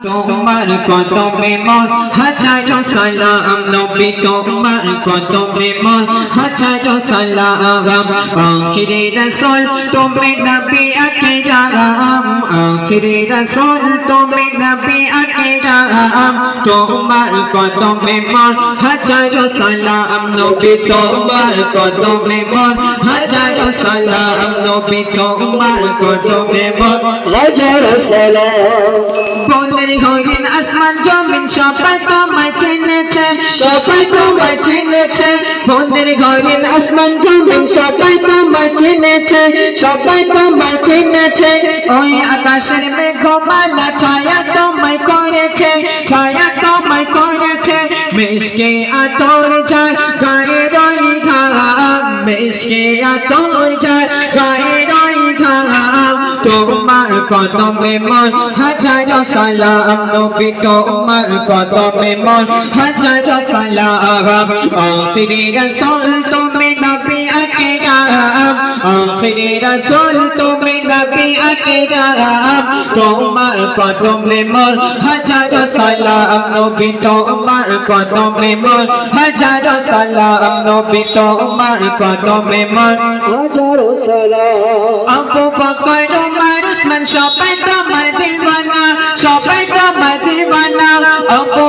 তোমার কদমে মন হাজারো সালাম নবী, তোমার কদমে মন হাজারো সালাম। আখিরে রাসূল তুমি নবী আকরাম আখিরে রাসূল তুমি নবী আকরাম তোমার কদমে মন হাজারো সালাম নবী, তোমার কদমে মন হাজারো সালাম নবী তোমার কদমে হাজার সালাম বনের হরিণ আসমান জমিন সবাই তোমায় চিনেছে সবাই তোমায় চিনেছে। বন্দের হরিণ আসমান জমিন সবাই তোমায় চিনেছে সবাই তোমায় চিনেছে। ওই আকাশের মেঘমালা ছায়া তোমায় করেছে ছায়া তোমায় করেছে। মিশকে আতর ঘাম মিশকে আতর যায়, গায়ে রই ঘাম। তোমার কদমে মন, হাজার সালাম। নবী, তোমার কদমে মন, হাজার সালাম। আখিরি রাসূল তুমি আখিরি রাসূল, তুমি নবী আকরাম তোমার কদমে মন হাজারো সালাম নবী, তোমার কদমে মন হাজারো সালাম নবী, তোমার কদমে মন হাজার সালাম। আবু বকর, উমর, উসমান, সবাই তোমার দিওয়ানা, সবাই তোমার দিওয়ানা। আবু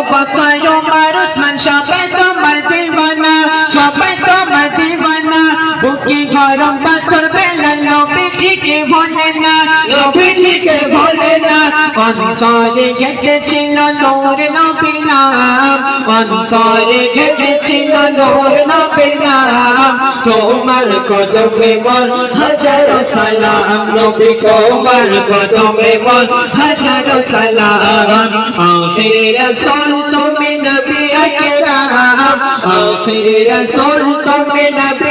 বুকে গরম পাথর বেলা নবী থেকে ভোলে না নবী থেকে ভোলে না। অন্তরে গেঁথেছিল নূর নবীর নাম, অন্তরে গেঁথেছিল নূর নবীর নাম। তোমার কদমে মন হাজারো সালাম, নবী তোমার কদমে মন হাজারো সালাম। আখিরে রাসূল তুমি নবী আকরাম আখিরে রাসূল তুমি নবী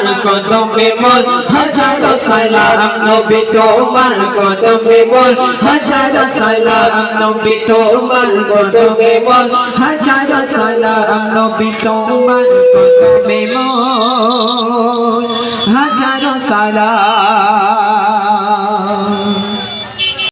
তোমার কদমে মোর হাজার সালাম নবী তোমার কদমে মোর হাজার সালাম নবী তোমার কদমে মোর হাজার সালাম নবী তোমার কদমে মোর হাজার সালাম